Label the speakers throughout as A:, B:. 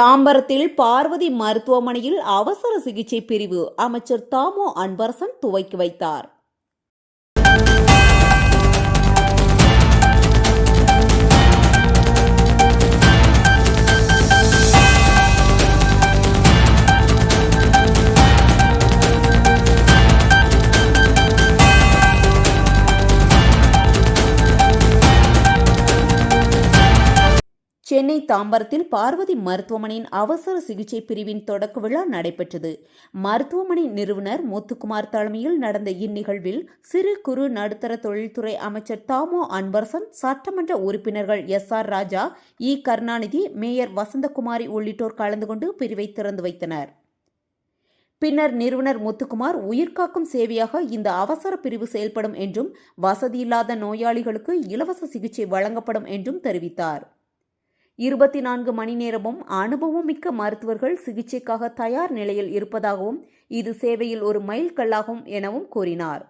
A: தாம்பரத்தில் பார்வதி மருத்துவமனையில் அவசர சிகிச்சை பிரிவு அமைச்சர் தாமோ அன்பரசன் துவக்கி வைத்தார். சென்னை தாம்பரத்தில் பார்வதி மருத்துவமனையின் அவசர சிகிச்சை பிரிவின் தொடக்க விழா நடைபெற்றது. மருத்துவமனை நிறுவனர் முத்துக்குமார் தலைமையில் நடந்த இந்நிகழ்வில் சிறு குறு நடுத்தர தொழில்துறை அமைச்சர் தாமோ அன்பரசன் சட்டமன்ற உறுப்பினர்கள் எஸ் ஆர் ராஜா இ. கருணாநிதி மேயர் வசந்தகுமாரி உள்ளிட்டோர் கலந்து கொண்டு பிரிவை திறந்து வைத்தனர். பின்னர் நிறுவனர் முத்துக்குமார் உயிர்காக்கும் சேவையாக இந்த அவசர பிரிவு செயல்படும் என்றும் வசதியில்லாத நோயாளிகளுக்கு இலவச சிகிச்சை வழங்கப்படும் என்றும் தெரிவித்தார். இருபத்தி நான்கு மணி நேரமும் அனுபவம் மிக்க மருத்துவர்கள் சிகிச்சைக்காக தயார் நிலையில் இருப்பதாகவும் இது சேவையில் ஒரு மைல் கல்லாகும் எனவும் கூறினார்.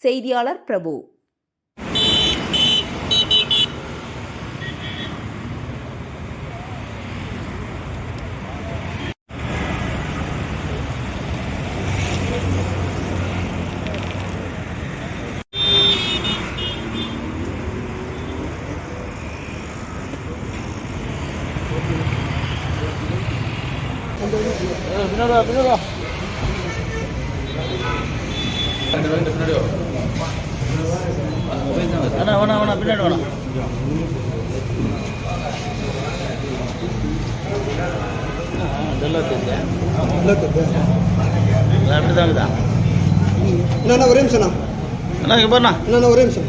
A: செய்தியாளர் பிரபு.
B: பின்னாடி பின்னாடி வேணா வேணா வேணா பின்னாடி வேணாம் இதெல்லாம் தெரியும் அப்படி தான் இருக்குதா?
C: அண்ணா ஒரே நிமிஷம்ண்ணா
B: அண்ணா. இங்கே பாருண்ணா.
C: அண்ணா ஒரே நிமிஷம்.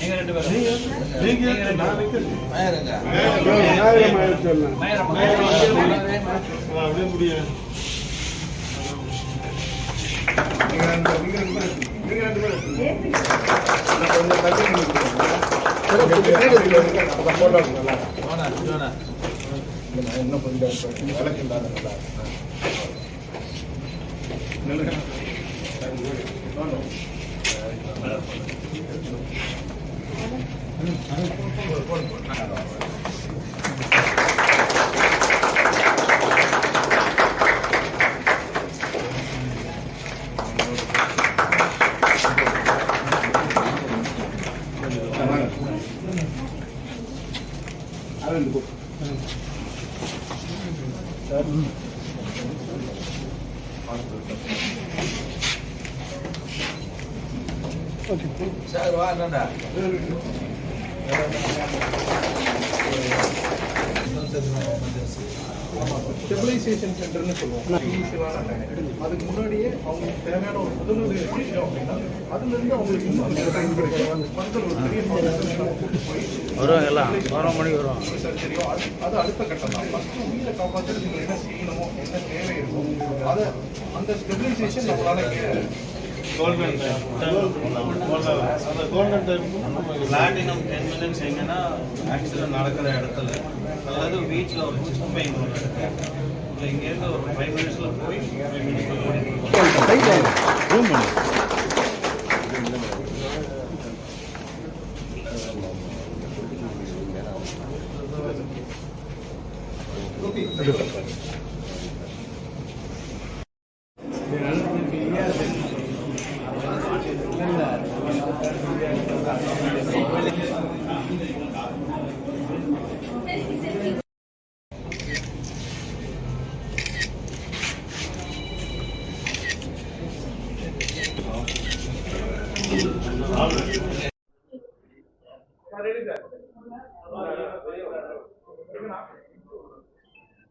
C: நீங்க ரெண்டு பேரும். நீங்க
D: என்ன பண்ணுறேன் விளக்கு இல்லாத நல்லா நல்லா
E: 아, 이거. 자, 음.
B: சார் வா என்னடா
D: ஸ்டெபிலைசேஷன் சென்டர்னு சொல்லுவோம் அதுக்கு முன்னாடியே அவங்களுக்கு தேவையான ஒரு முதலுதவி செஞ்சோம் அப்படின்னா அதுல இருந்து அவங்களுக்கு இன்னும் ஒரு பெரிய கூட்டு போய்
B: வருவாங்க எல்லாம். மணிக்கு வருவாங்க
D: சர்ஜரியோ அது அது அடுத்த கட்டம் தான். ஃபர்ஸ்ட் உயிரை காப்பாற்றுறது என்ன செய்யணுமோ என்ன தேவை இருக்கும் அதை அந்த ஸ்டெபிலைசேஷன் நம்மளால
E: golden golden time platinum ten minutes எங்கன்னா ஆக்சிடென்ட் நடக்கிற இடத்துல. அதாவது வீட்டில் ஒரு சிஸ்டம் பெயின் ஒன்று இருக்கு. இல்லை இங்கேருந்து ஒரு ஃபைவ் மினிட்ஸில் போய்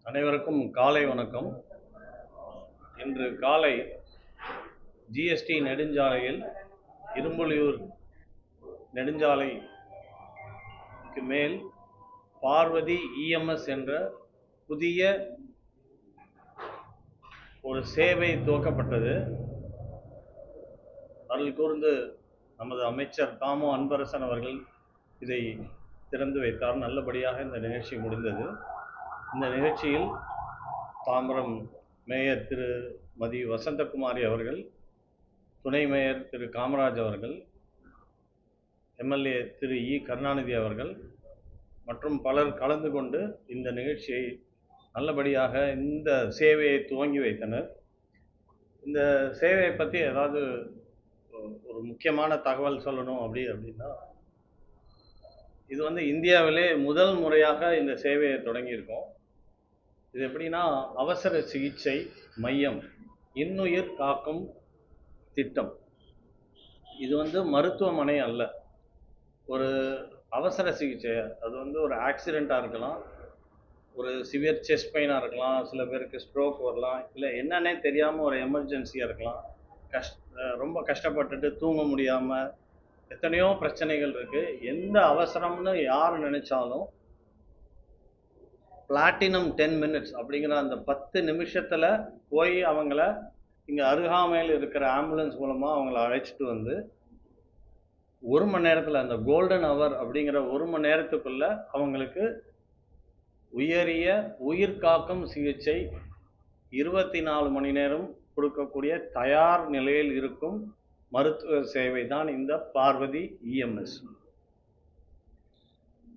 E: அனைவருக்கும் காலை வணக்கம். இன்று காலை ஜிஎஸ்டி நெடுஞ்சாலையில் இரும்புலியூர் நெடுஞ்சாலைக்கு மேல் பார்வதி இஎம்எஸ் என்ற புதிய ஒரு சேவை துவக்கப்பட்டது. அருள் கூர்ந்து நமது அமைச்சர் தாமோ அன்பரசன் அவர்கள் இதை திறந்து வைத்தார். நல்லபடியாக இந்த நிகழ்ச்சி முடிந்தது. இந்த நிகழ்ச்சியில் தாம்பரம் மேயர் திருமதி வசந்தகுமாரி அவர்கள் துணை மேயர் திரு காமராஜ் அவர்கள் எம்எல்ஏ திரு இ கருணாநிதி அவர்கள் மற்றும் பலர் கலந்து கொண்டு இந்த நிகழ்ச்சியை நல்லபடியாக இந்த சேவையை துவங்கி வைத்தனர். இந்த சேவையை பற்றி ஏதாவது ஒரு முக்கியமான தகவல் சொல்லணும் அப்படி அப்படின்னா இது வந்து இந்தியாவிலே முதல் முறையாக இந்த சேவையை தொடங்கியிருக்கோம். இது எப்படின்னா அவசர சிகிச்சை மையம் இன்னுயிர் காக்கும் திட்டம். இது வந்து மருத்துவமனை அல்ல. ஒரு அவசர சிகிச்சை அது வந்து ஒரு ஆக்சிடெண்ட்டாக இருக்கலாம் ஒரு சிவியர் செஸ்ட் பெயினாக இருக்கலாம் சில பேருக்கு ஸ்ட்ரோக் வரலாம் இல்லை என்னன்னே தெரியாமல் ஒரு எமர்ஜென்சியாக இருக்கலாம். கஷ் ரொம்ப கஷ்டப்பட்டுட்டு தூங்க முடியாமல் எத்தனையோ பிரச்சனைகள் இருக்குது எந்த அவசரம்னு யார் நினச்சாலும் பிளாட்டினம் டென் மினிட்ஸ் அப்படிங்கிற அந்த பத்து நிமிஷத்தில் போய் அவங்கள இங்கே அருகாமையில் இருக்கிற ஆம்புலன்ஸ் மூலமாக அவங்கள அழைச்சிட்டு வந்து ஒரு மணி நேரத்தில் அந்த கோல்டன் ஹவர் அப்படிங்கிற ஒரு மணி நேரத்துக்குள்ள அவங்களுக்கு உயரிய உயிர் காக்கும் சிகிச்சை இருபத்தி நாலு மணி நேரம் கொடுக்கக்கூடிய தயார் நிலையில் இருக்கும் மருத்துவ சேவை தான் இந்த பார்வதி இஎம்எஸ்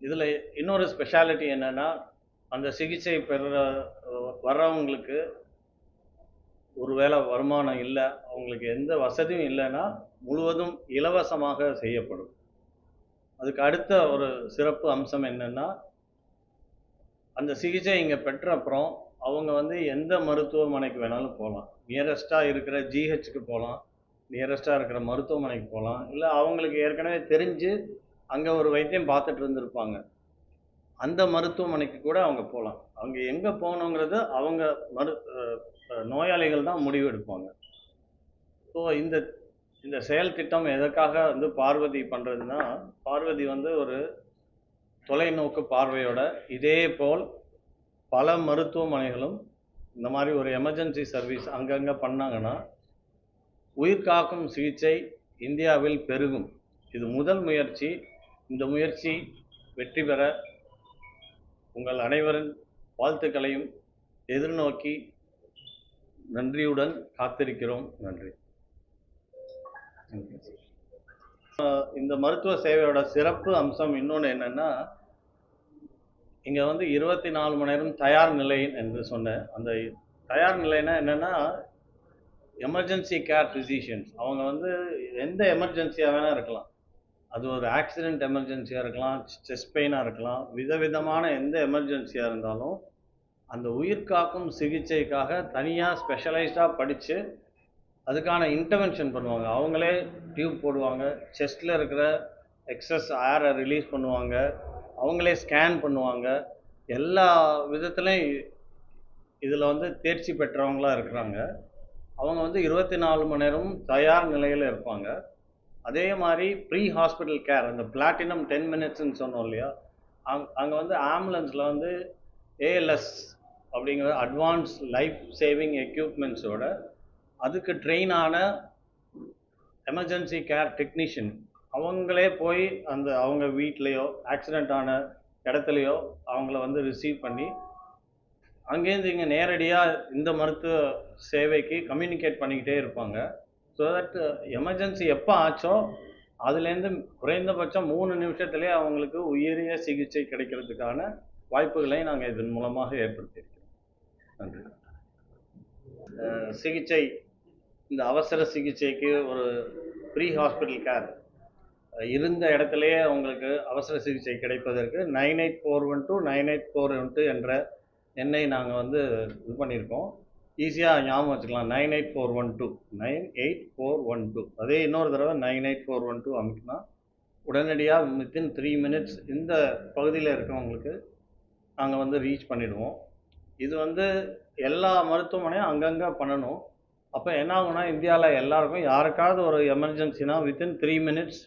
E: இதில் இன்னொரு ஸ்பெஷாலிட்டி என்னென்னா அந்த சிகிச்சை பெற வர்றவங்களுக்கு ஒருவேளை வருமானம் இல்லை அவங்களுக்கு எந்த வசதியும் இல்லைன்னா முழுவதும் இலவசமாக செய்யப்படும். அதுக்கு அடுத்த ஒரு சிறப்பு அம்சம் என்னன்னா அந்த சிகிச்சை இங்கே பெற்ற அப்புறம் அவங்க வந்து எந்த மருத்துவமனைக்கு வேணாலும் போகலாம். நியரஸ்ட்டாக இருக்கிற ஜிஹெச்சுக்கு போகலாம். நியரஸ்ட்டாக இருக்கிற மருத்துவமனைக்கு போகலாம். இல்லை அவங்களுக்கு ஏற்கனவே தெரிஞ்சு அங்கே ஒரு வைத்தியம் பார்த்துட்டு இருந்திருப்பாங்க. அந்த மருத்துவமனைக்கு கூட அவங்க போகலாம். அவங்க எங்கே போகணுங்கிறது அவங்க மரு நோயாளிகள் தான் முடிவு எடுப்பாங்க. ஸோ இந்த இந்த செயல் திட்டம் எதற்காக வந்து பார்வதி பண்ணுறதுன்னா பார்வதி வந்து ஒரு தொலைநோக்கு பார்வையோட இதே போல் பல மருத்துவமனைகளும் இந்த மாதிரி ஒரு எமர்ஜென்சி சர்வீஸ் அங்கங்கே பண்ணாங்கன்னா உயிர் காக்கும் சிகிச்சை இந்தியாவில் பெருகும். இது முதல் முயற்சி. இந்த முயற்சி வெற்றி பெற உங்கள் அனைவரின் வாழ்த்துக்களையும் எதிர்நோக்கி நன்றியுடன் காத்திருக்கிறோம். நன்றி. இந்த மருத்துவ சேவையோட சிறப்பு அம்சம் இன்னொன்று என்னென்னா இங்கே வந்து இருபத்தி நாலு மணி நேரம் தயார் நிலை என்று சொன்னேன் அந்த தயார் நிலைனா என்னென்னா எமர்ஜென்சி கேர் ஃபிசிஷியன்ஸ் அவங்க வந்து எந்த எமர்ஜென்சியாக வேணால் இருக்கலாம். அது ஒரு ஆக்சிடென்ட் எமர்ஜென்சியாக இருக்கலாம் செஸ்ட் பெயினாக இருக்கலாம். விதவிதமான எந்த எமர்ஜென்சியாக இருந்தாலும் அந்த உயிர் காக்கும் சிகிச்சைக்காக தனியாக ஸ்பெஷலைஸ்டாக படித்து அதுக்கான இன்டர்வென்ஷன் பண்ணுவாங்க. அவங்களே டியூப் போடுவாங்க செஸ்ட்டில் இருக்கிற எக்ஸஸ் ஏரை ரிலீஸ் பண்ணுவாங்க. அவங்களே ஸ்கேன் பண்ணுவாங்க. எல்லா விதத்துலையும் இதில் வந்து தேர்ச்சி பெற்றவங்களாக இருக்கிறாங்க. அவங்க வந்து இருபத்தி நாலு மணி நேரமும் தயார் நிலையில் இருப்பாங்க. அதே மாதிரி ப்ரீ ஹாஸ்பிட்டல் கேர் அந்த பிளாட்டினம் டென் மினிட்ஸ்ன்னு சொன்னோம் இல்லையா? அங் அங்கே வந்து ஆம்புலன்ஸில் வந்து ஏஎல்எஸ் அப்படிங்கிற அட்வான்ஸ் லைஃப் சேவிங் எக்யூப்மெண்ட்ஸோட அதுக்கு ட்ரெயின் ஆன எமர்ஜென்சி கேர் டெக்னீஷியன் அவங்களே போய் அந்த அவங்க வீட்லேயோ ஆக்சிடெண்ட் ஆன இடத்துலையோ அவங்கள வந்து ரிசீவ் பண்ணி அங்கேருந்து இங்கே நேரடியாக இந்த மருத்துவ சேவைக்கு கம்யூனிகேட் பண்ணிக்கிட்டே இருப்பாங்க. ஸோ தட் எமர்ஜென்சி எப்போ ஆச்சோ அதுலேருந்து குறைந்தபட்சம் மூணு நிமிஷத்துலேயே அவங்களுக்கு உயரிய சிகிச்சை கிடைக்கிறதுக்கான வாய்ப்புகளை நாங்கள் இதன் மூலமாக ஏற்படுத்தியிருக்கிறோம். நன்றி. சிகிச்சை இந்த அவசர சிகிச்சைக்கு ஒரு ப்ரீ ஹாஸ்பிட்டல் கேர் இருந்த இடத்துலையே அவங்களுக்கு அவசர சிகிச்சை கிடைப்பதற்கு nine eight four one two nine eight four one two என்ற எண்ணை நாங்கள் வந்து இது பண்ணியிருக்கோம். ஈஸியாக ஞாபகம் வச்சுக்கலாம். Nine eight four one two nine eight four one two அதே இன்னொரு தடவை nine eight four one two அமைக்கினா உடனடியாக வித்தின் த்ரீ மினிட்ஸ் இந்த பகுதியில் இருக்கிறவங்களுக்கு நாங்கள் வந்து ரீச் பண்ணிடுவோம். இது வந்து எல்லா மருத்துவமனையும் அங்கங்கே பண்ணணும். அப்போ என்ன ஆகும்னா இந்தியாவில் எல்லாருக்கும் யாருக்காவது ஒரு எமர்ஜென்சினா வித்தின் த்ரீ மினிட்ஸ்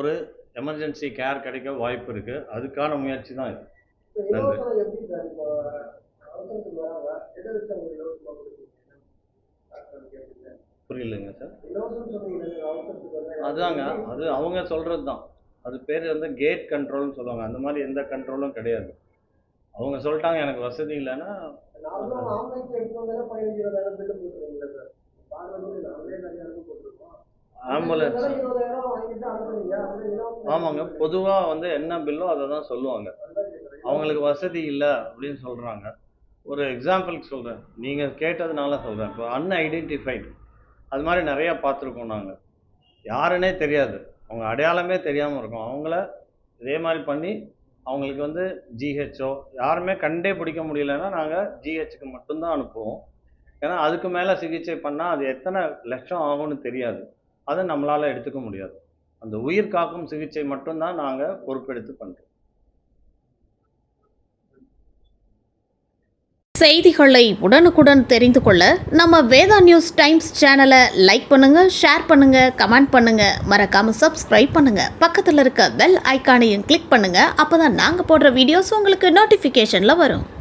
E: ஒரு எமர்ஜென்சி கேர் கிடைக்க வாய்ப்பு இருக்குது அதுக்கான முயற்சி தான் இது. புரியலைங்க சார். அதாங்க. அது அவங்க சொல்கிறது தான். அது பேர் வந்து கேட் கண்ட்ரோல்னு சொல்லுவாங்க. அந்த மாதிரி எந்த கண்ட்ரோலும் கிடையாது. அவங்க சொல்லிட்டாங்க எனக்கு வசதி இல்லைன்னா ஆம்புலன்ஸ் ஆமாங்க. பொதுவாக வந்து என்ன பில்லோ அதை தான் சொல்லுவாங்க. அவங்களுக்கு வசதி இல்லை அப்படின்னு சொல்கிறாங்க ஒரு எக்ஸாம்பிளுக்கு சொல்கிறேன் நீங்கள் கேட்டதுனால சொல்கிறேன் இப்போ அன்ஐடென்டிஃபைடு அது மாதிரி நிறையா பார்த்துருக்கோம் நாங்கள் யாருன்னே தெரியாது. அவங்க அடையாளமே தெரியாமல் இருக்கும். அவங்கள இதே மாதிரி பண்ணி அவங்களுக்கு வந்து ஜிஹெச்ஓ யாருமே கண்டே பிடிக்க முடியலன்னா நாங்கள் ஜிஹெச்சுக்கு மட்டும்தான் அனுப்புவோம். ஏன்னா அதுக்கு மேலே சிகிச்சை பண்ணால் அது எத்தனை லட்சம் ஆகும்னு தெரியாது. அதை நம்மளால் எடுத்துக்க முடியாது. அந்த உயிர் காக்கும் சிகிச்சை மட்டும்தான் நாங்கள் பொறுப்பெடுத்து பண்ணுறோம்
F: செய்திகளை உடனுக்குடன் தெரிந்து கொள்ள நம்ம வேதா நியூஸ் டைம்ஸ் சேனலை லைக் பண்ணுங்க ஷேர் பண்ணுங்க கமெண்ட் பண்ணுங்க. மறக்காம சப்ஸ்கிரைப் பண்ணுங்க. பக்கத்தில் இருக்க பெல் ஐக்கானையும் கிளிக் பண்ணுங்க. அப்பதான் நாங்கள் போடுற வீடியோஸ் உங்களுக்கு நோட்டிஃபிகேஷன்ல வரும்.